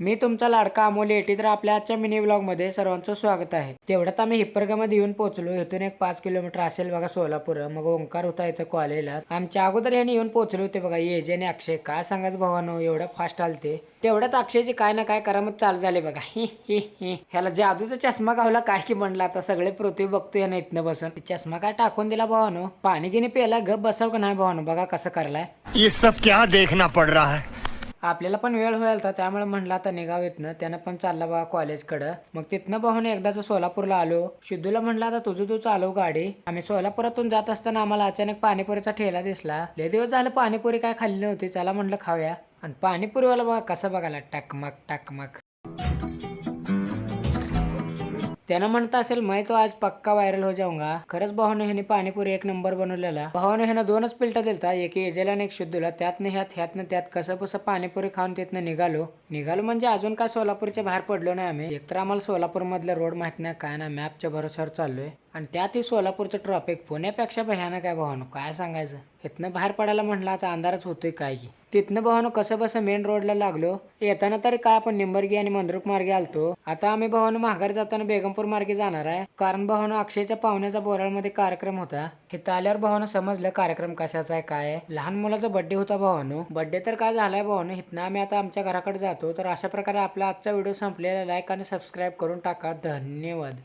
मी तुमचा लाडका अमोल येटी तर आपल्या आजच्या मिनी मध्ये सर्वांचं स्वागत आहे. तेवढ्यात आम्ही हिप्परगामध्ये येऊन पोहोचलो. इथून एक पाच किलोमीटर असेल बघा सोलापूर मग ओंकार होता इथं कॉलेजला. आमच्या अगोदर यांनी येऊन पोहोचले होते बघा. येजे आणि अक्षय. काय सांगायचं भावानो? एवढं फास्ट आलते. तेवढ्यात अक्षयची काय ना काय करामत चालू झाले बघा. ही ह्याला जादूचा चष्मा गावला काय की म्हणला आता सगळे पृथ्वी बघतोय ना इथनं बसून. चष्मा काय टाकून दिला भावानो? पाणी गिनी प्यायला गप बसाव का नाही भावानो? बघा कसं करलाय. ये सब क्या देखना पड़ रहा है? आपल्याला पण वेळ होईल तर त्यामुळे म्हणलं आता निघाव इथनं. त्यानं पण चालला बा कॉलेजकडं. मग तिथनं पाहून एकदाच सोलापूरला आलो. सिद्धूला म्हणलं आता तुझं तू चालव गाडी. आम्ही सोलापुरातून जात असताना आम्हाला अचानक पाणीपुरीचा ठेला दिसला. लय दिवस झालं पाणीपुरी काय खाल्ली नव्हती. चला म्हणलं खाऊया. आणि पाणीपुरीवाला बघा कसं बघायला टकमक टकमक. त्यानं म्हणत असेल मैं तो आज पक्का व्हायरल हो जाऊंगा. खरंच भावाने ह्याने पाणीपुरी एक नंबर बनवलेला. भावाने ह्यानं दोनच पिल्टा दिलता. एक एजेला आणि एक शुद्धूला. त्यातनं ह्यात ह्यातनं त्यात कसं कसं पाणीपुरी खाऊन तिथनं निघालो. निघालो म्हणजे अजून काय सोलापूरच्या बाहेर पडलो नाही आम्ही. एकतर आम्हाला सोलापूर मधलं रोड माहीत नाही काय ना मॅपच्या भरोश्यावर चाललोय. आणि त्यातही सोलापूरचं ट्रॉफिक पुण्यापेक्षा भयानक आहे भावानो. काय सांगायचं? इथनं बाहेर पडायला म्हटलं आता अंधारच होतोय काय की. तिथनं भावानो कसं बसं मेन रोडला लागलो. येताना तरी काय आपण निंबर्गी आणि मंद्रुक मार्गे आलतो. आता आम्ही भावानो माघारी जाताना बेगमपूर मार्गे जाणार आहे. कारण भावानो अक्षयच्या पाहुण्याचा बोराळमध्ये कार्यक्रम होता. इथं आल्यावर भावानं समजलं कार्यक्रम कशाचा आहे काय लहान मुलाचा बड्डे होता भावानो. बड्डे तर काय झालाय भावानो. इथनं आम्ही आता आमच्या घराकडे जातो. तर अशा प्रकारे आपला आजचा व्हिडिओ संपलेला लाईक आणि सबस्क्राईब करून टाका. धन्यवाद.